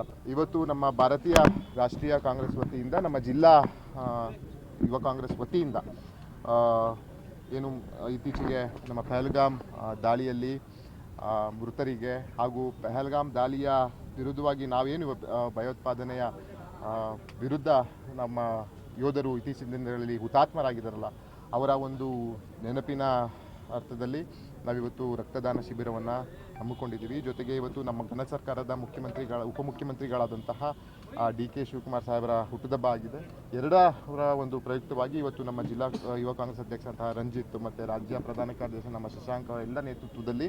ಅಲ್ಲ. ಇವತ್ತು ನಮ್ಮ ಭಾರತೀಯ ರಾಷ್ಟ್ರೀಯ ಕಾಂಗ್ರೆಸ್ ವತಿಯಿಂದ, ನಮ್ಮ ಜಿಲ್ಲಾ ಯುವ ಕಾಂಗ್ರೆಸ್ ವತಿಯಿಂದ ಏನು ಇತ್ತೀಚೆಗೆ ನಮ್ಮ ಪೆಹಲ್ಗಾಮ್ ದಾಳಿಯಲ್ಲಿ ಮೃತರಿಗೆ ಹಾಗೂ ಪೆಹಲ್ಗಾಮ್ ದಾಳಿಯ ವಿರುದ್ಧವಾಗಿ ನಾವೇನು ಭಯೋತ್ಪಾದನೆಯ ವಿರುದ್ಧ ನಮ್ಮ ಯೋಧರು ಇತ್ತೀಚಿನ ದಿನಗಳಲ್ಲಿ ಹುತಾತ್ಮರಾಗಿದ್ದಾರಲ್ಲ, ಅವರ ಒಂದು ನೆನಪಿನ ಅರ್ಥದಲ್ಲಿ ನಾವಿವತ್ತು ರಕ್ತದಾನ ಶಿಬಿರವನ್ನು ಹಮ್ಮಿಕೊಂಡಿದ್ದೀವಿ. ಜೊತೆಗೆ ಇವತ್ತು ನಮ್ಮ ಘನ ಸರ್ಕಾರದ ಮುಖ್ಯಮಂತ್ರಿಗಳ, ಉಪಮುಖ್ಯಮಂತ್ರಿಗಳಾದಂತಹ ಡಿ ಕೆ ಶಿವಕುಮಾರ್ ಸಾಹೇಬರ ಹುಟ್ಟುಹಬ್ಬ ಆಗಿದೆ. ಎರಡರ ಒಂದು ಪ್ರಯುಕ್ತವಾಗಿ ಇವತ್ತು ನಮ್ಮ ಜಿಲ್ಲಾ ಯುವ ಕಾಂಗ್ರೆಸ್ ಅಧ್ಯಕ್ಷರಂತಹ ರಂಜಿತ್ ಮತ್ತು ರಾಜ್ಯ ಪ್ರಧಾನ ಕಾರ್ಯದರ್ಶಿ ನಮ್ಮ ಶಶಾಂಕ್ ಅವರ ಎಲ್ಲ ನೇತೃತ್ವದಲ್ಲಿ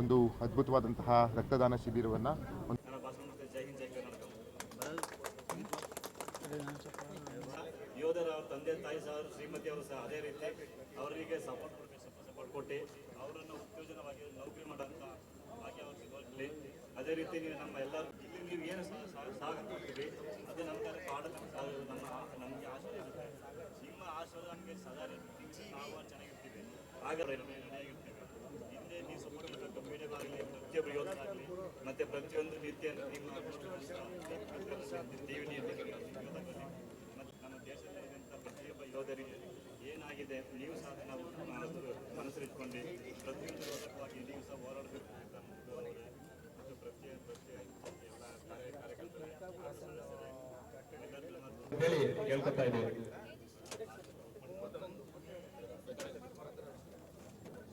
ಒಂದು ಅದ್ಭುತವಾದಂತಹ ರಕ್ತದಾನ ಶಿಬಿರವನ್ನು ಯೋಧರ ತಂದೆ ತಾಯಿ ಸಹ ಶ್ರೀಮತಿ ಅವರು ಸಹ ಅದೇ ರೀತಿ ಅವರಿಗೆ ಸಪೋರ್ಟ್ ಕೊಟ್ಟು ಅವರನ್ನು ಉತ್ತೇಜನವಾಗಿ ನೌಕರಿ ಮಾಡೋಂಥ ಭಾಗ್ಯ ಅವ್ರಿಗೆ ದೊರಕಲಿ ಅದೇ ರೀತಿ ನೀವು ನಮ್ಮ ಎಲ್ಲರೂ ಇಲ್ಲಿ ನೀವು ಏನು ಸಾಧನೆ ಕೊಡ್ತೀವಿ ಅದು ನಮ್ಗೆ ಪಾಠ ನಮ್ಮ ನಮಗೆ ಆಶೀರ್ವಾದ ನಿಮ್ಮ ಆಶೀರ್ವಾದ ನಮಗೆ ಸದಾ. ನಾವು ಚೆನ್ನಾಗಿರ್ತೀವಿ ಆಗ ಹಿಂದೆ ನೀವು ಸಪೋರ್ಟ್ ಮಾಡಬೇಕು ಪ್ರತಿಯೊಬ್ಬರು ಯೋಧರಾಗಲಿ ಮತ್ತೆ ಪ್ರತಿಯೊಂದು ನೀತಿಯನ್ನು ನಿಮ್ಮ ಟಿವಿ ಮತ್ತೆ ನಮ್ಮ ದೇಶದಲ್ಲಿ ಪ್ರತಿಯೊಬ್ಬ ಯೋಧರಿಗೆ ಏನಾಗಿದೆ, ನೀವು ಸಹ ನಾವು ಹೇಳಿ ಕೇಳ್ಕೊತಾ ಇದ್ದೀವಿ.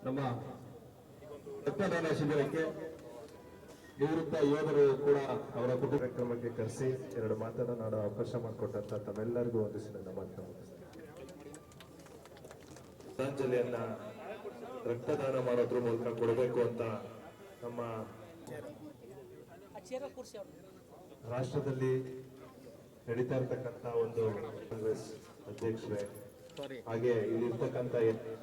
ನಮ್ಮ ರಕ್ತದಾನ ಶಿಬಿರಕ್ಕೆ ನಿವೃತ್ತ ಯೋಧರು ಕೂಡ ಅವರ ಕುಟುಂಬ ಕಾರ್ಯಕ್ರಮಕ್ಕೆ ಕರೆಸಿ ಎರಡು ಮಾತನಾಡುವ ಅವಕಾಶ ಮಾಡಿಕೊಟ್ಟಂತ ತಮ್ಮೆಲ್ಲರಿಗೂ ಒಂದಿಸಿ ನಮ್ಮ ಶ್ರದ್ಧಾಂಜಲಿಯನ್ನ ರಕ್ತದಾನ ಮಾಡೋದ್ರ ಮೂಲಕ ಕೊಡಬೇಕು ಅಂತ ನಮ್ಮ ರಾಷ್ಟ್ರದಲ್ಲಿ ನಡೀತಾ ಇರ್ತಕ್ಕಂಥ ಒಂದು ಕಾಂಗ್ರೆಸ್ ಅಧ್ಯಕ್ಷರೇ ಹಾಗೆ ಇಲ್ಲಿರ್ತಕ್ಕಂಥ ಆಯ್ಕೆ